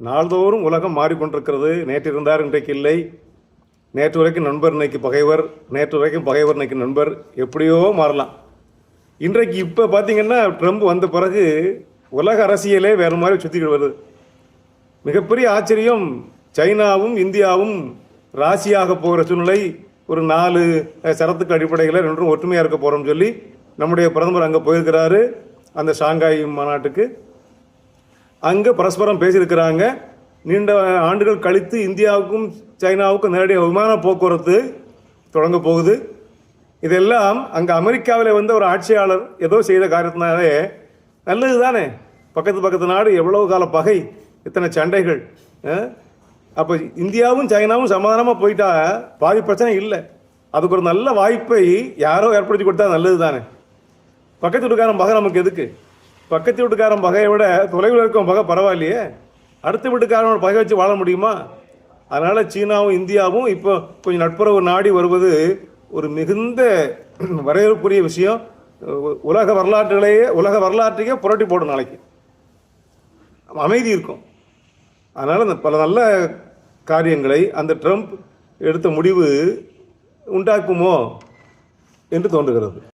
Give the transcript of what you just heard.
நாள்தோறும் உலகம் மாறிக்கொண்டிருக்கிறது. நேற்று இருந்தார் இன்றைக்கு இல்லை. நேற்று வரைக்கும் நண்பர் இன்னைக்கு பகைவர். நேற்று வரைக்கும் பகைவர் இன்னைக்கு நண்பர். எப்படியோ மாறலாம். இன்றைக்கு இப்போ பார்த்தீங்கன்னா ட்ரம்ப் வந்த பிறகு உலக அரசியலே வேறு மாதிரி சுற்றிக்கிட்டு வருது. மிகப்பெரிய ஆச்சரியம் சைனாவும் இந்தியாவும் ராசியாக போகிற சூழ்நிலை ஒரு நாலு சரத்துக்கு அடிப்படையில் ரெண்டும் ஒற்றுமையாக இருக்க போகிறோம்னு சொல்லி நம்முடைய பிரதமர் அங்கே போயிருக்கிறாரு. அந்த ஷாங்காய் மாநாட்டுக்கு. அங்கே பரஸ்பரம் பேசியிருக்கிறாங்க. நீண்ட ஆண்டுகள் கழித்து இந்தியாவுக்கும் சைனாவுக்கும் நேரடியாக விமான போக்குவரத்து தொடங்க போகுது. இதெல்லாம் அங்கே அமெரிக்காவில் வந்த ஒரு ஆட்சியாளர் ஏதோ செய்த காரியத்தினாலே நல்லது தானே. பக்கத்து பக்கத்து நாடு எவ்வளவு கால பகை இத்தனை சண்டைகள் அப்போ இந்தியாவும் சைனாவும் சமாதானமாக போயிட்டா பாதி பிரச்சனை இல்லை. அதுக்கு ஒரு நல்ல வாய்ப்பை யாரோ ஏற்படுத்தி கொடுத்தா நல்லது தானே. பக்கத்து வீட்டுக்காரன் பகை நமக்கு எதுக்கு? பக்கத்து வீட்டுக்காரன் பகையை விட தொலைவில் இருக்கும் பகை பரவாயில்லையே. அடுத்த வீட்டுக்காரனோட பகை வச்சு வாழ முடியுமா? அதனால் சீனாவும் இந்தியாவும் இப்போ கொஞ்சம் நட்புறவு நாடி வருவது ஒரு மிகுந்த வரவேற்புரிய விஷயம். உலக வரலாற்றுகளையே உலக வரலாற்றையே புரட்டி போடும் நாளைக்கு. அமைதி இருக்கும். அதனால் அந்த பல நல்ல காரியங்களை அந்த ட்ரம்ப் எடுத்த முடிவு உண்டாக்குமோ என்று தோன்றுகிறது.